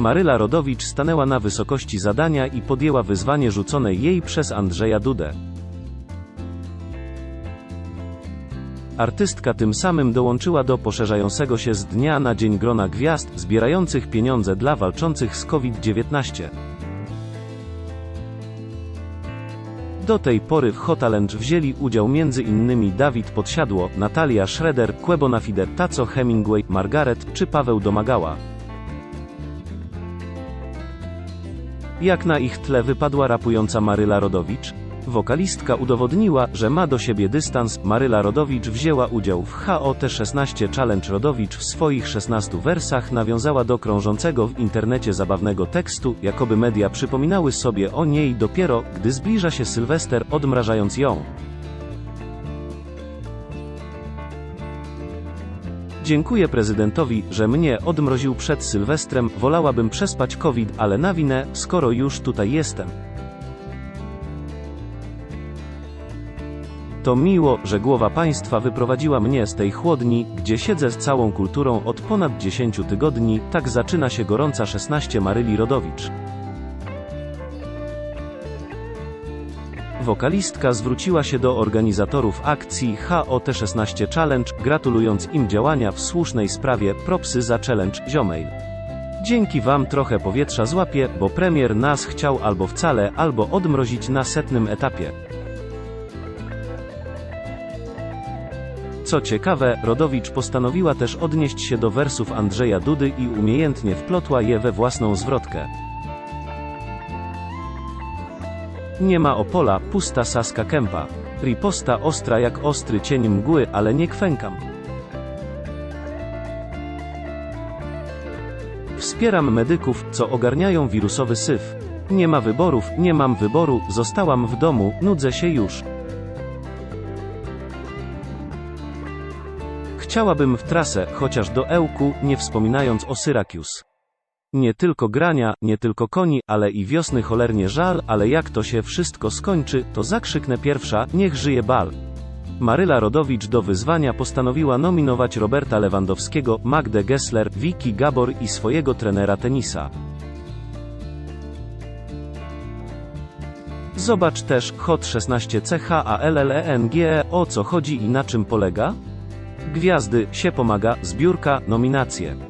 Maryla Rodowicz stanęła na wysokości zadania i podjęła wyzwanie rzucone jej przez Andrzeja Dudę. Artystka tym samym dołączyła do poszerzającego się z dnia na dzień grona gwiazd, zbierających pieniądze dla walczących z COVID-19. Do tej pory w Hot Challenge wzięli udział m.in. Dawid Podsiadło, Natalia Schroeder, Quebo Nafide, Taco Hemingway, Margaret czy Paweł Domagała. Jak na ich tle wypadła rapująca Maryla Rodowicz? Wokalistka udowodniła, że ma do siebie dystans. Maryla Rodowicz wzięła udział w HOT16 Challenge Rodowicz w swoich 16 wersach nawiązała do krążącego w internecie zabawnego tekstu, jakoby media przypominały sobie o niej dopiero, gdy zbliża się Sylwester, odmrażając ją. Dziękuję prezydentowi, że mnie odmroził przed Sylwestrem, wolałabym przespać COVID, ale na winę, skoro już tutaj jestem. To miło, że głowa państwa wyprowadziła mnie z tej chłodni, gdzie siedzę z całą kulturą od ponad 10 tygodni, tak zaczyna się gorąca 16 Maryli Rodowicz. Wokalistka zwróciła się do organizatorów akcji HOT16 Challenge, gratulując im działania w słusznej sprawie, propsy za challenge, ziomejl. Dzięki wam trochę powietrza złapie, bo premier nas chciał albo wcale, albo odmrozić na setnym etapie. Co ciekawe, Rodowicz postanowiła też odnieść się do wersów Andrzeja Dudy i umiejętnie wplotła je we własną zwrotkę. Nie ma Opola, pusta Saska Kępa. Riposta ostra jak ostry cień mgły, ale nie kwękam. Wspieram medyków, co ogarniają wirusowy syf. Nie ma wyborów, nie mam wyboru, zostałam w domu, nudzę się już. Chciałabym w trasę, chociaż do Ełku, nie wspominając o Syrakius. Nie tylko grania, nie tylko koni, ale i wiosny cholernie żal, ale jak to się wszystko skończy, to zakrzyknę pierwsza, niech żyje bal. Maryla Rodowicz do wyzwania postanowiła nominować Roberta Lewandowskiego, Magdę Gessler, Vicky Gabor i swojego trenera tenisa. Zobacz też Hot 16 CHALLENGE o co chodzi i na czym polega? Gwiazdy, się pomaga, zbiórka, nominacje.